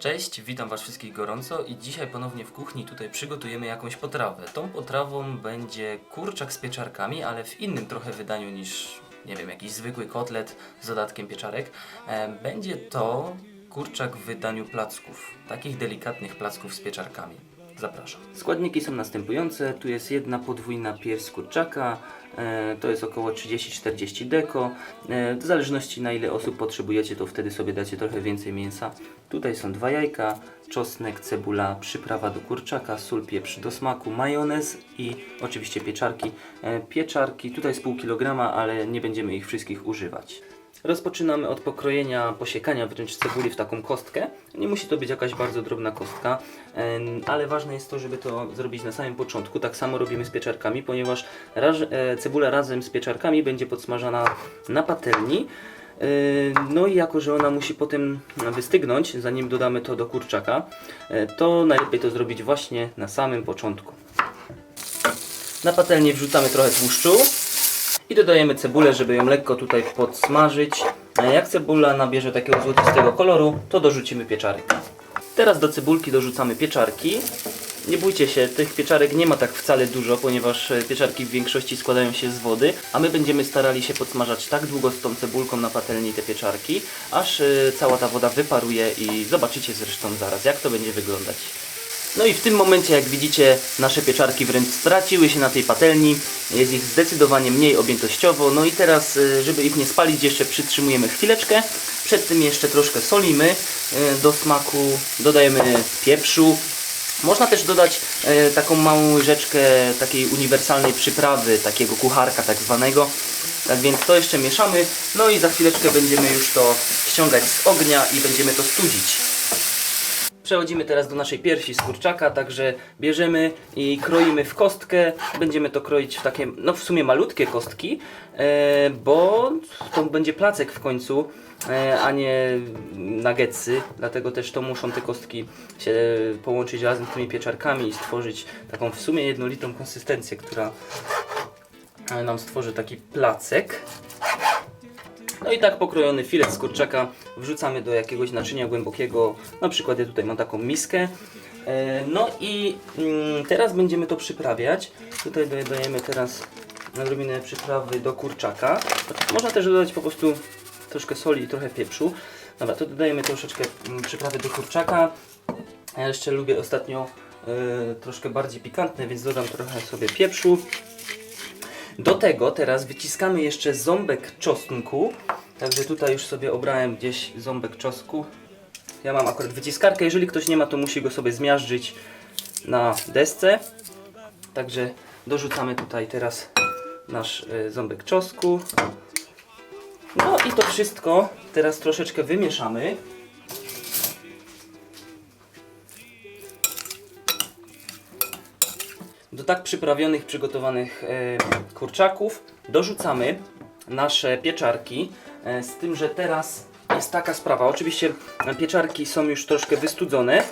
Cześć, witam Was wszystkich gorąco i dzisiaj ponownie w kuchni tutaj przygotujemy jakąś potrawę. Tą potrawą będzie kurczak z pieczarkami, ale w innym trochę wydaniu niż, nie wiem, jakiś zwykły kotlet z dodatkiem pieczarek. E, Będzie to kurczak w wydaniu placków, takich delikatnych placków z pieczarkami. Zapraszam. Składniki są następujące. Tu jest jedna podwójna pierś kurczaka, e, to jest około 30-40 deko. E, w zależności na ile osób potrzebujecie, to wtedy sobie dacie trochę więcej mięsa. Tutaj są dwa jajka, czosnek, cebula, przyprawa do kurczaka, sól, pieprz do smaku, majonez i oczywiście pieczarki. E, pieczarki tutaj z pół kilograma, ale nie będziemy ich wszystkich używać. Rozpoczynamy od pokrojenia, posiekania wręcz cebuli w taką kostkę. Nie musi to być jakaś bardzo drobna kostka, ale ważne jest to, żeby to zrobić na samym początku. Tak samo robimy z pieczarkami, ponieważ e, cebula razem z pieczarkami będzie podsmażana na patelni. E, No i jako, że ona musi potem wystygnąć, zanim dodamy to do kurczaka, e, to najlepiej to zrobić właśnie na samym początku. Na patelnię wrzucamy trochę tłuszczu i dodajemy cebulę, żeby ją lekko tutaj podsmażyć. Jak cebula nabierze takiego złotistego koloru, to dorzucimy pieczarek. Teraz do cebulki dorzucamy pieczarki. Nie bójcie się, tych pieczarek nie ma tak wcale dużo, ponieważ e, pieczarki w większości składają się z wody, a my będziemy starali się podsmażać tak długo z tą cebulką na patelni te pieczarki, aż e, cała ta woda wyparuje i zobaczycie zresztą zaraz, jak to będzie wyglądać. No i w tym momencie, jak widzicie, nasze pieczarki wręcz straciły się na tej patelni. Jest ich zdecydowanie mniej objętościowo. No i teraz, y, żeby ich nie spalić, jeszcze przytrzymujemy chwileczkę. Przed tym jeszcze troszkę solimy y, do smaku, dodajemy pieprzu. Można też dodać e, taką małą łyżeczkę takiej uniwersalnej przyprawy, takiego kucharka tak zwanego. Tak więc to jeszcze mieszamy. No i za chwileczkę będziemy już to ściągać z ognia i będziemy to studzić. Przechodzimy teraz do naszej piersi z kurczaka, także bierzemy i kroimy w kostkę. Będziemy to kroić w takie, no w sumie malutkie kostki, e, bo to będzie placek w końcu, e, a nie nuggetsy. Dlatego też to muszą te kostki się połączyć razem z tymi pieczarkami i stworzyć taką w sumie jednolitą konsystencję, która nam stworzy taki placek. No i tak pokrojony filet z kurczaka wrzucamy do jakiegoś naczynia głębokiego. Na przykład ja tutaj mam taką miskę. E, No i mm, teraz będziemy to przyprawiać. Tutaj dodajemy teraz odrobinę przyprawy do kurczaka. Można też dodać po prostu troszkę soli i trochę pieprzu. Dobra, to dodajemy troszeczkę mm, przyprawy do kurczaka. Ja jeszcze lubię ostatnio e, troszkę bardziej pikantne, więc dodam trochę sobie pieprzu. Do tego teraz wyciskamy jeszcze ząbek czosnku. Także tutaj już sobie obrałem gdzieś ząbek czosnku. Ja mam akurat wyciskarkę. Jeżeli ktoś nie ma, to musi go sobie zmiażdżyć na desce. Także dorzucamy tutaj teraz nasz y, ząbek czosnku. No i to wszystko teraz troszeczkę wymieszamy. Tak przyprawionych, przygotowanych e, kurczaków dorzucamy nasze pieczarki. E, z tym, że teraz jest taka sprawa. Oczywiście pieczarki są już troszkę wystudzone,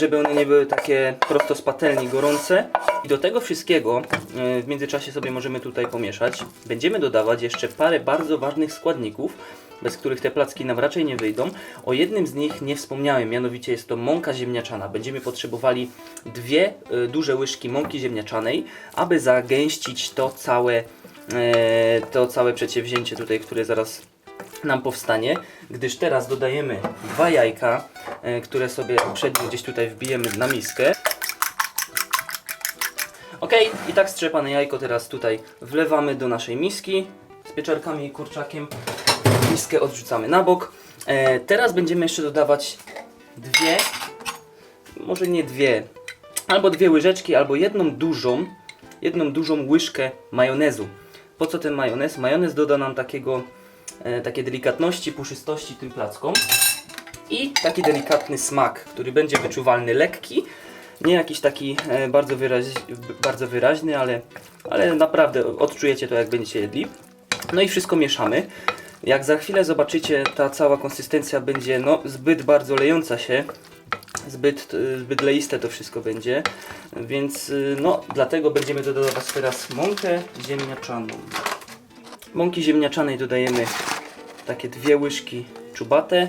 żeby one nie były takie prosto z patelni gorące. I do tego wszystkiego e, w międzyczasie sobie możemy tutaj pomieszać. Będziemy dodawać jeszcze parę bardzo ważnych składników, bez których te placki nam raczej nie wyjdą. O jednym z nich nie wspomniałem, mianowicie jest to mąka ziemniaczana. Będziemy potrzebowali dwie e, duże łyżki mąki ziemniaczanej, aby zagęścić to całe, e, to całe przedsięwzięcie tutaj, które zaraz nam powstanie, gdyż teraz dodajemy dwa jajka, e, które sobie uprzednio gdzieś tutaj wbijemy na miskę. Ok, i tak strzepane jajko teraz tutaj wlewamy do naszej miski z pieczarkami i kurczakiem. Odrzucamy na bok. E, teraz będziemy jeszcze dodawać dwie, może nie dwie, albo dwie łyżeczki, albo jedną dużą, jedną dużą łyżkę majonezu. Po co ten majonez? Majonez doda nam takiego, e, takie delikatności, puszystości tym plackom i taki delikatny smak, który będzie wyczuwalny, lekki, nie jakiś taki e, bardzo, wyraź, bardzo wyraźny, ale, ale naprawdę odczujecie to jak będziecie jedli. No i wszystko mieszamy. Jak za chwilę zobaczycie, ta cała konsystencja będzie no, zbyt bardzo lejąca się, zbyt, y, zbyt leiste to wszystko będzie, więc y, no, dlatego będziemy dodawać teraz mąkę ziemniaczaną. Mąki ziemniaczanej dodajemy takie dwie łyżki czubate.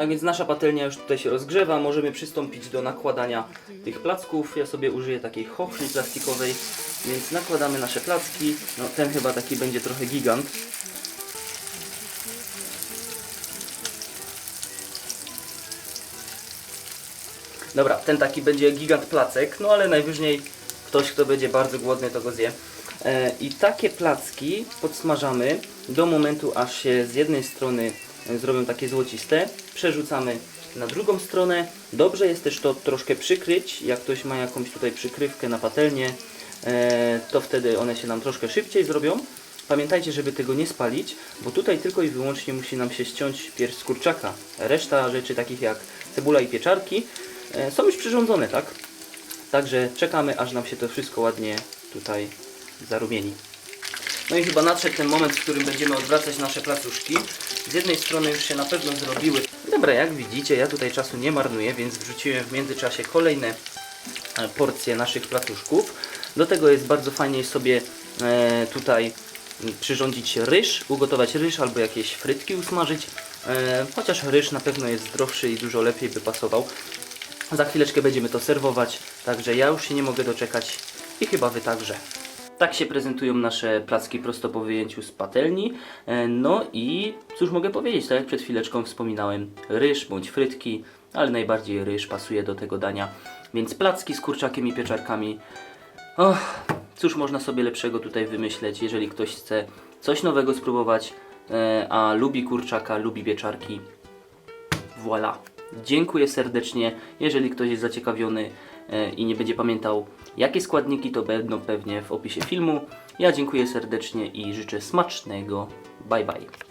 Tak więc nasza patelnia już tutaj się rozgrzewa, możemy przystąpić do nakładania tych placków. Ja sobie użyję takiej chochli plastikowej, więc nakładamy nasze placki. No ten chyba taki będzie trochę gigant. Dobra, ten taki będzie gigant placek, no ale najwyżej ktoś, kto będzie bardzo głodny, to go zje. E, I takie placki podsmażamy do momentu, aż się z jednej strony zrobią takie złociste. Przerzucamy na drugą stronę. Dobrze jest też to troszkę przykryć. Jak ktoś ma jakąś tutaj przykrywkę na patelnię, e, to wtedy one się nam troszkę szybciej zrobią. Pamiętajcie, żeby tego nie spalić, bo tutaj tylko i wyłącznie musi nam się ściąć pierś z kurczaka. Reszta rzeczy takich jak cebula i pieczarki e, są już przyrządzone, tak? Także czekamy, aż nam się to wszystko ładnie tutaj zarumieni. No i chyba nadszedł ten moment, w którym będziemy odwracać nasze placuszki. Z jednej strony już się na pewno zrobiły. Dobra, jak widzicie, ja tutaj czasu nie marnuję, więc wrzuciłem w międzyczasie kolejne e, porcje naszych placuszków. Do tego jest bardzo fajnie sobie e, tutaj przyrządzić ryż, ugotować ryż albo jakieś frytki usmażyć. E, chociaż ryż na pewno jest zdrowszy i dużo lepiej by pasował. Za chwileczkę będziemy to serwować, także ja już się nie mogę doczekać i chyba Wy także. Tak się prezentują nasze placki prosto po wyjęciu z patelni. E, No i cóż mogę powiedzieć, tak jak przed chwileczką wspominałem, ryż bądź frytki, ale najbardziej ryż pasuje do tego dania. Więc placki z kurczakiem i pieczarkami. Och, cóż można sobie lepszego tutaj wymyśleć, jeżeli ktoś chce coś nowego spróbować, e, a lubi kurczaka, lubi pieczarki. Voilà. Dziękuję serdecznie. Jeżeli ktoś jest zaciekawiony e, i nie będzie pamiętał, jakie składniki to będą pewnie w opisie filmu. Ja dziękuję serdecznie i życzę smacznego. Bye bye.